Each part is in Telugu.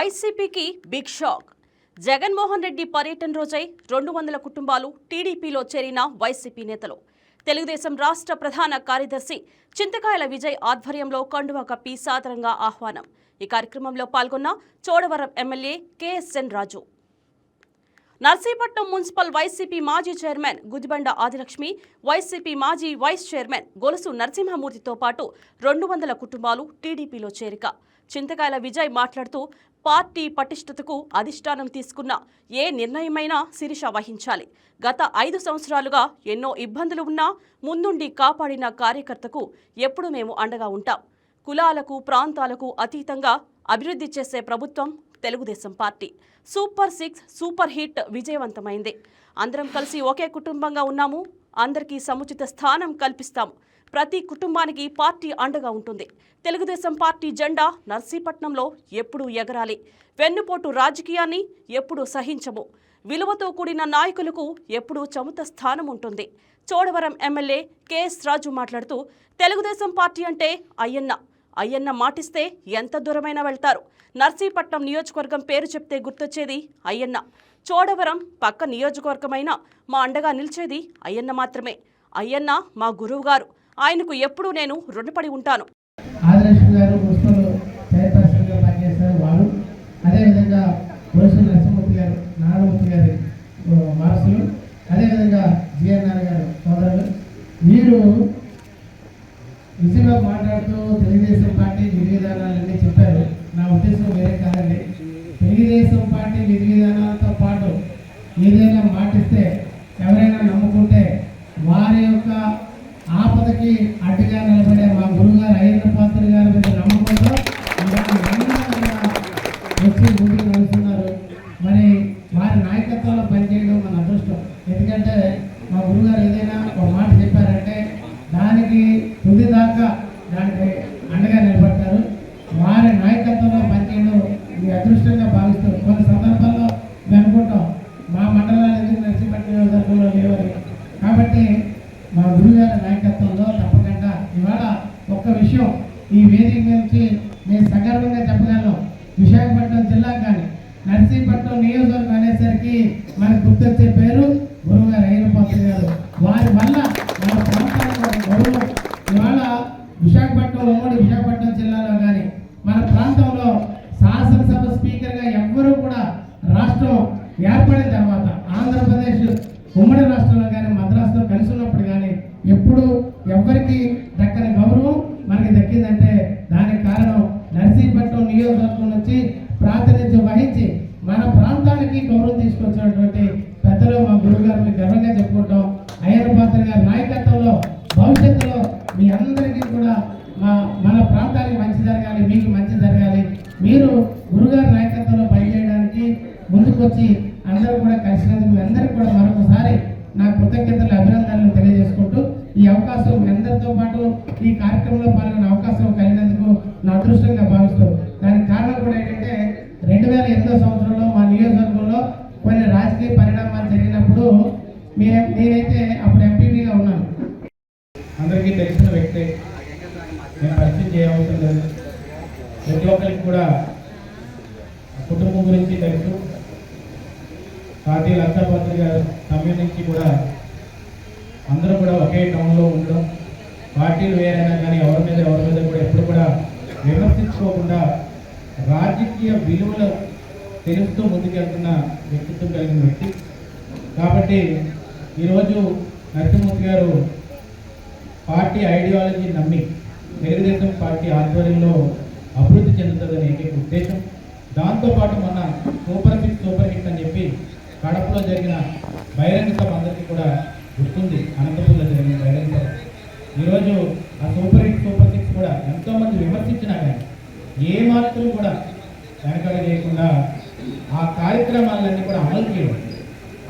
వైసీపీకి బిగ్ షాక్ జగన్మోహన్ రెడ్డి పర్యటన రోజై రెండు వందల కుటుంబాలు టీడీపీలో చేరిన వైసీపీ నేతలు. తెలుగుదేశం రాష్ట్ర ప్రధాన కార్యదర్శి చింతకాయల విజయ్ ఆధ్వర్యంలో కండువా కప్పి సాదరంగా ఆహ్వానం. ఈ కార్యక్రమంలో పాల్గొన్న Chodavaram MLA KSN Raju. Narsipatnam municipal YCP మాజీ చైర్మన్ గుదిబండ ఆదిలక్ష్మి వైసీపీ మాజీ వైస్ చైర్మన్ గొలుసు నరసింహమూర్తితో పాటు రెండు వందల కుటుంబాలు టీడీపీలో చేరిక. చింతకాయల విజయ్ మాట్లాడుతూ పార్టీ పటిష్టతకు అధిష్టానం తీసుకున్న ఏ నిర్ణయమైనా శిరీష వహించాలి. గత ఐదు సంవత్సరాలుగా ఎన్నో ఇబ్బందులు ఉన్నా ముందుండి కాపాడిన కార్యకర్తకు ఎప్పుడు మేము అండగా ఉంటాం. కులాలకు ప్రాంతాలకు అతీతంగా అభివృద్ధి చేసే ప్రభుత్వం Telugu Desam party. Super six super hit విజయవంతమైంది. అందరం కలిసి ఒకే కుటుంబంగా ఉన్నాము అందరికీ సముచిత స్థానం కల్పిస్తాం. ప్రతి కుటుంబానికి పార్టీ అండగా ఉంటుంది. తెలుగుదేశం పార్టీ జెండా నర్సీపట్నంలో ఎప్పుడూ ఎగరాలి. వెన్నుపోటు రాజకీయాన్ని ఎప్పుడూ సహించము. విలువతో కూడిన నాయకులకు ఎప్పుడూ చముత స్థానం ఉంటుంది. చోడవరం ఎమ్మెల్యే కెఎస్ రాజు మాట్లాడుతూ తెలుగుదేశం పార్టీ అంటే అయ్యన్న. అయ్యన్న మాటిస్తే ఎంత దూరమైనా వెళ్తారు. నర్సీపట్నం నియోజకవర్గం పేరు చెప్తే గుర్తొచ్చేది అయ్యన్న. చోడవరం పక్క నియోజకవర్గమైన మా అండగా నిలిచేది అయ్యన్న మాత్రమే. అయ్యన్న మా గురువుగారు. ఆయనకు ఎప్పుడూ నేను రుణపడి ఉంటాను. ఆదిలక్ష్మి గారు మున్సిపల్ చైర్పర్సన్గా పనిచేస్తారు వారు. అదేవిధంగా పురుషులు నరసింహమూర్తి గారు నారాయణమూర్తి గారి ఆ, వారసులు. అదేవిధంగా జిఎన్ఆర్ గారు సోదరులు. మీరు విషయంలో మాట్లాడుతూ తెలుగుదేశం పార్టీ విధి విధానాలన్నీ చెప్పారు. నా ఉద్దేశం వేరే కాదండి. తెలుగుదేశం పార్టీ విధి విధానాలతో పాటు ఏదైనా మాటిస్తే ఎవరైనా నమ్ముకుంటే వారి యొక్క ఆపదకి అడ్డుగా నిలబడే మా గురుగారు అయ్యన్న పాత్ర గారి మీద నమ్మకంతో ఇవాళ అందరూ కూడా వచ్చి ముందుకు నడుస్తున్నారు మరి వారి నాయకత్వంలో పనిచేయడం మన అదృష్టం. ఎందుకంటే మా గురుగారు ఏదైనా ఒక మాట చెప్పారంటే దానికి తుది దాకా దానికి అండగా నిలబడతారు. వారి నాయకత్వంలో పనిచేయడం ఇది అదృష్టంగా భావిస్తారు. కొన్ని సందర్భాల్లో మేము అనుకుంటాం మా మండలాలు ఎందుకు నరసింహపట్నం సందర్భంలో లేవని. కాబట్టి మా గురుగారి నాయకత్వంలో తప్పకుండా ఇవాళ ఒక్క విషయం ఈ వేదిక నుంచి నేను సగర్వంగా చెప్పగలను విశాఖపట్నం జిల్లా కానీ నర్సీపట్నం నియోజకవర్గం అనేసరికి మనకు గుర్తొచ్చే పేరు గురువుగారు అయ్యనపాత్ర గారు. వారి వల్ల మన ప్రాంతానికి గౌరవం ఇవాళ విశాఖపట్నం ఉమ్మడి విశాఖపట్నం జిల్లాలో కానీ మన ప్రాంతంలో శాసనసభ స్పీకర్గా ఎవ్వరూ కూడా రాష్ట్రం ఏర్పడిన తర్వాత ఆంధ్రప్రదేశ్ ఉమ్మడి రాష్ట్రంలో కానీ మద్రాసులో కలిసి ఉన్నప్పుడు కానీ ఎప్పుడు ఎవ్వరికి దక్కని గౌరవం మనకి దక్కిందంటే దానికి కారణం నర్సీపట్నం నియోజకవర్గం నుంచి ప్రాంతానికి గౌరవం తీసుకొచ్చినటువంటి పెద్దలు మా గురుగారిని గర్వంగా చెప్పుకుంటాం. అయ్యన్న పాత్ర గారి నాయకత్వంలో భవిష్యత్తులో మీ అందరికీ కూడా మా మన ప్రాంతానికి మంచి జరగాలి మీకు మంచి జరగాలి. మీరు గురుగారి నాయకత్వంలో పనిచేయడానికి ముందుకొచ్చి అందరూ కూడా కలిసినందుకు మీ అందరికీ కూడా మరొకసారి నా కృతజ్ఞతలు అభినందనలు తెలియజేసుకుంటూ ఈ అవకాశం మీ అందరితో పాటు ఈ కార్యక్రమంలో పాల్గొనే అవకాశం కలిగినందుకు నా అదృష్టంగా భావిస్తూ దానికి కారణం కూడా ఏంటంటే రెండు వేల ఎనిమిదో సంవత్సరం మీ నేనైతే అప్పుడు ఎంపీగా ఉన్నాను. అందరికీ తెలిసిన వ్యక్తే. నేను పరిచయం చేయవలసిన లేదు. ప్రతి ఒక్కరికి కూడా కుటుంబం గురించి తెలుసు. పార్టీ లక్షాపత్రి గారు సమయం నుంచి కూడా అందరూ కూడా ఒకే టౌన్లో ఉండడం. పార్టీలు వేరైనా కానీ ఎవరి మీద ఎవరి మీద కూడా ఎప్పుడు కూడా విమర్శించుకోకుండా రాజకీయ విలువలు తెలుస్తూ ముందుకెళ్తున్న వ్యక్తిత్వం కలిగిన వ్యక్తి. కాబట్టి ఈరోజు నరసింహమూర్తి గారు పార్టీ ఐడియాలజీ నమ్మి తెలుగుదేశం పార్టీ ఆధ్వర్యంలో అభివృద్ధి చెందుతుందని ఏకైక ఉద్దేశం. దాంతోపాటు మొన్న సూపర్ హిట్ సూపర్ హిట్ అని చెప్పి కడపలో జరిగిన బహిరంగ సభ అందరికీ కూడా గుర్తుంది. అనంతపూర్లో జరిగిన బహిరంగ సభ. ఈరోజు ఆ సూపర్ హిట్ సూపర్ సిక్స్ కూడా ఎంతోమంది విమర్శించినా కానీ ఏ మాత్రం కూడా వెనకడ చేయకుండా ఆ కార్యక్రమాలన్నీ కూడా అమలు చేయడం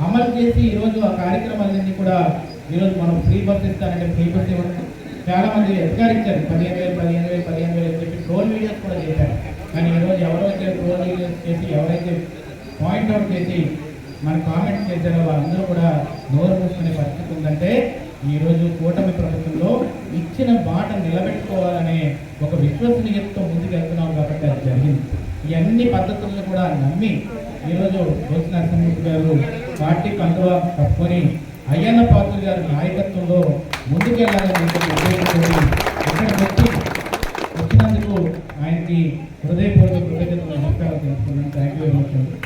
అమలు చేసి ఈరోజు ఆ కార్యక్రమాలన్నీ కూడా ఈరోజు మనం ఫ్రీ బస్ ఇస్తానంటే ఫ్రీ బస్ ఇవ్వడం. చాలా మంది ఎత్కారించారు పదిహేను వేలు పదిహేను వేలు పదిహేను వేలు అని చెప్పి ట్రోల్ వీడియోస్ కూడా చేశారు. కానీ ఈరోజు ఎవరైతే ట్రోల్ వీడియోస్ చేసి ఎవరైతే పాయింట్అవుట్ చేసి మన కామెంట్స్ చేశారో వాళ్ళందరూ కూడా నోరు మూసుకునే పరిస్థితి ఉందంటే ఈరోజు కూటమి ప్రభుత్వంలో ఇచ్చిన బాట నిలబెట్టుకోవాలనే ఒక విశ్వసనీయతతో ముందుకు వెళ్తున్నాం కాబట్టి అది జరిగింది. ఈ అన్ని పద్ధతులను కూడా నమ్మి ఈరోజు రోజు నరసింహమూర్తి గారు పార్టీ కండువా కప్పుకొని అయ్యన్న పాత్ర గారి నాయకత్వంలో ముందుకెళ్ళాలని ఇక్కడికి వచ్చి వచ్చినందుకు ఆయనకి హృదయపూర్వక కృతజ్ఞతలు నమస్కారం తెలుసుకున్నాను థ్యాంక్ యూ వెరీ మచ్